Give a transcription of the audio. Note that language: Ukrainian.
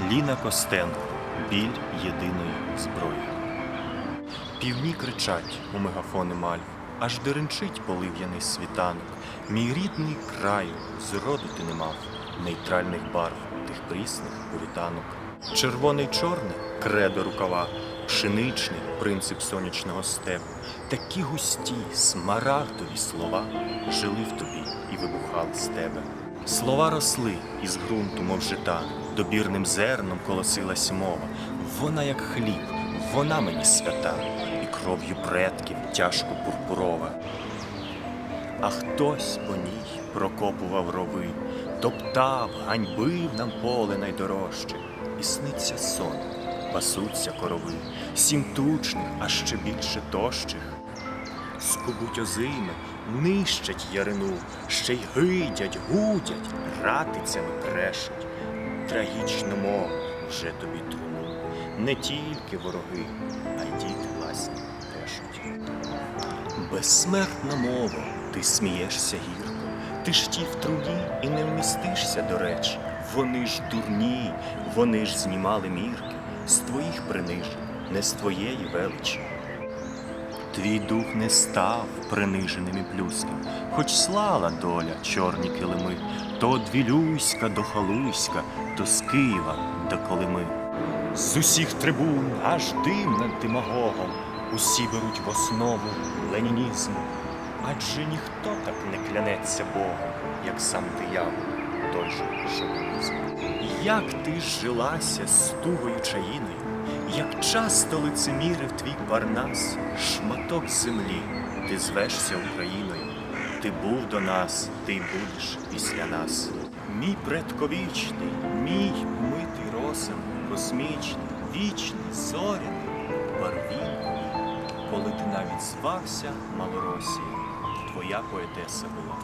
Ліна Костенко. Біль єдиної зброї. Півні кричать у мегафони мальв, аж деренчить полив'яний світанок. Мій рідний краю зроду ти не мав нейтральних барв тих прісних повітанок. Червоний чорний кредо рукава, пшеничний принцип сонячного степу. Такі густі, смарагдові слова жили в тобі і вибухали з тебе. Слова росли із ґрунту, мов жита, добірним зерном колосилась мова. Вона як хліб, вона мені свята, і кров'ю предків тяжко пурпурова. А хтось по ній прокопував рови, топтав, ганьбив нам поле найдорожче, і сниться сон, пасуться корови, сім тучних, а ще більше тощих. Скубуть озими, нищать ярину, ще й гидять, гудять, ратицями брешуть. Трагічну мову вже тобі труну. Не тільки вороги, а й діти власні тешуть. Безсмертна мова, ти смієшся гірко, ти ж ті в труді і не вмістишся до речі. Вони ж дурні, вони ж знімали мірки з твоїх принижень, не з твоєї величі. Твій дух не став приниженим і плюским, хоч слала доля чорні килими, то Вілюйська до Халуйська, то з Києва до Колими. З усіх трибун аж дим над демагогом, усі беруть в основу ленінізму. Адже ніхто так не клянеться Богом, як сам диявол, той же шовінізм. Як ти жилася з тугою чаїною, як часто лицемірив твій парнас, шматок землі, ти звешся Україною, ти був до нас, ти будеш після нас. Мій предковічний, мій митий росом, космічний, вічний, зоряний, барвінний, коли ти навіть звався Малоросія, твоя поетеса була.